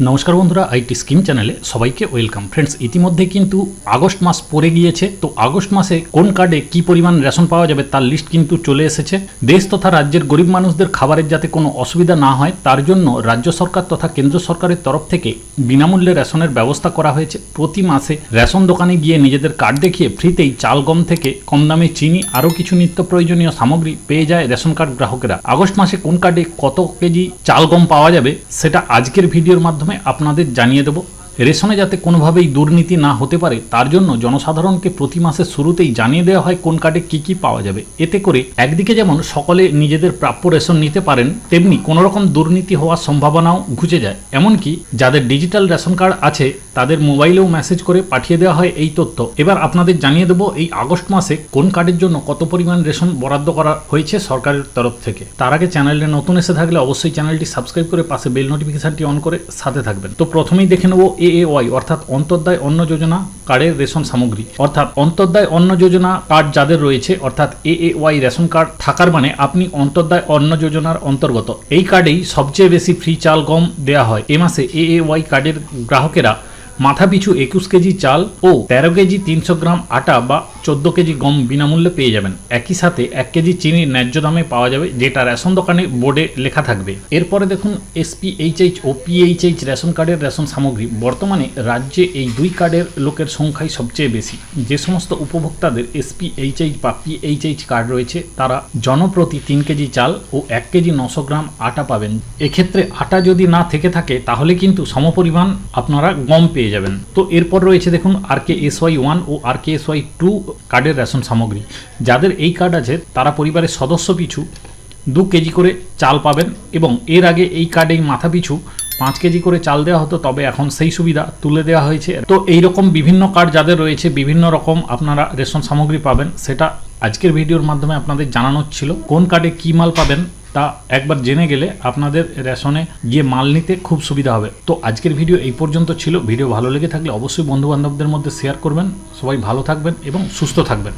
নমস্কার বন্ধুরা, IT scheme চ্যানেলে সবাইকে ওয়েলকাম। ফ্রেন্ডস ইতিমধ্যে কিন্তু আগস্ট মাস পড়ে গিয়েছে, তো আগস্ট মাসে কোন কার্ডে কি পরিমাণ রেশন পাওয়া যাবে তার লিস্ট কিন্তু চলে এসেছে। দেশ তথা রাজ্যের গরিব মানুষদের খাবারের যাতে কোনো অসুবিধা না হয়, তার জন্য রাজ্য সরকার তথা কেন্দ্র সরকারের তরফ থেকে বিনামূল্যে রেশনের ব্যবস্থা করা হয়েছে। প্রতি মাসে রেশন দোকানে গিয়ে নিজেদের কার্ড দেখিয়ে ফ্রিতেই চাল, গম থেকে কম দামে চিনি, আরও কিছু নিত্য প্রয়োজনীয় সামগ্রী পেয়ে যায় রেশন কার্ড গ্রাহকেরা। আগস্ট মাসে কোন কার্ডে কত কেজি চাল, গম পাওয়া যাবে, সেটা আজকের ভিডিওর মাধ্যমে আপনাদের জানিয়ে দেব। রেশনে যাতে কোনোভাবেই দুর্নীতি না হতে পারে, তার জন্য জনসাধারণকে প্রতি মাসের শুরুতেই জানিয়ে দেওয়া হয় কোন কার্ডে কি কি পাওয়া যাবে। এতে করে একদিকে যেমন সকলে নিজেদের প্রাপ্য রেশন নিতে পারেন, তেমনি কোনো রকম দুর্নীতি হওয়ার সম্ভাবনাও ঘুচে যায়। এমনকি যাদের ডিজিটাল রেশন কার্ড আছে, তাদের মোবাইলেও মেসেজ করে পাঠিয়ে দেওয়া হয় এই তথ্য। এবার আপনাদের জানিয়ে দেবো এই আগস্ট মাসে কোন কার্ডের জন্য কত পরিমাণ রেশন বরাদ্দ করা হয়েছে সরকারের তরফ থেকে। তার আগে চ্যানেলে নতুন এসে থাকলে অবশ্যই চ্যানেলটি সাবস্ক্রাইব করে পাশে বেল নোটিফিকেশনটি অন করে সাথে থাকবেন। তো প্রথমেই দেখে নেব এ এ অর্থাৎ অন্তর্দায় অন্ন যোজনা কার্ডের রেশন সামগ্রী। অর্থাৎ অন্তর্দায় অন্ন যোজনা কার্ড যাদের রয়েছে, অর্থাৎ এ এ রেশন কার্ড থাকার মানে আপনি অন্তর্দায় অন্ন যোজনার অন্তর্গত। এই কার্ডেই সবচেয়ে বেশি ফ্রি চাল, গম দেওয়া হয়। এ মাসে এ এ কার্ডের গ্রাহকেরা মাথাপিছু একুশ কেজি চাল ও তেরো কেজি তিনশো গ্রাম আটা বা চোদ্দ কেজি গম বিনামূল্যে পেয়ে যাবেন। একই সাথে এক কেজি চিনি ন্যায্য দামে পাওয়া যাবে, যেটা রেশন দোকানে বোর্ডে লেখা থাকবে। এরপরে দেখুন এসপিএইচএইচ ও পিএইচএইচ রেশন কার্ডের রেশন সামগ্রী। বর্তমানে রাজ্যে এই দুই কার্ডের লোকের সংখ্যাই সবচেয়ে বেশি। যে সমস্ত উপভোক্তাদের এসপিএইচএইচ বা পিএইচএইচ কার্ড রয়েছে, তারা জনপ্রতি তিন কেজি চাল ও এক কেজি নশো গ্রাম আটা পাবেন। এক্ষেত্রে আটা যদি না থেকে থাকে, তাহলে কিন্তু সমপরিমাণ আপনারা গম পেয়ে যাবেন। তো এরপর রয়েছে দেখুন R K S Y one ও R K S Y two কার্ডের রেশন সামগ্রী। যাদের এই কার্ড আছে, তারা পরিবারের সদস্য পিছু দু কেজি করে চাল পাবেন এবং এর আগে এই কার্ডেই মাথা পিছু পাঁচ কেজি করে চাল দেওয়া হতো, তবে এখন সেই সুবিধা তুলে দেওয়া হয়েছে। তো এই রকম বিভিন্ন কার্ড যাদের রয়েছে, বিভিন্ন রকম আপনারা রেশন সামগ্রী পাবেন, সেটা আজকের ভিডিওর মাধ্যমে আপনাদের জানানোর ছিল। কোন কার্ডে কী মাল পাবেন তা একবার জেনে গেলে আপনাদের রেশনে গিয়ে মাল নিতে খুব সুবিধা হবে। তো আজকের ভিডিও এই পর্যন্ত ছিল। ভিডিও ভালো লেগে থাকলে অবশ্যই বন্ধুবান্ধবদের মধ্যে শেয়ার করবেন। সবাই ভালো থাকবেন এবং সুস্থ থাকবেন।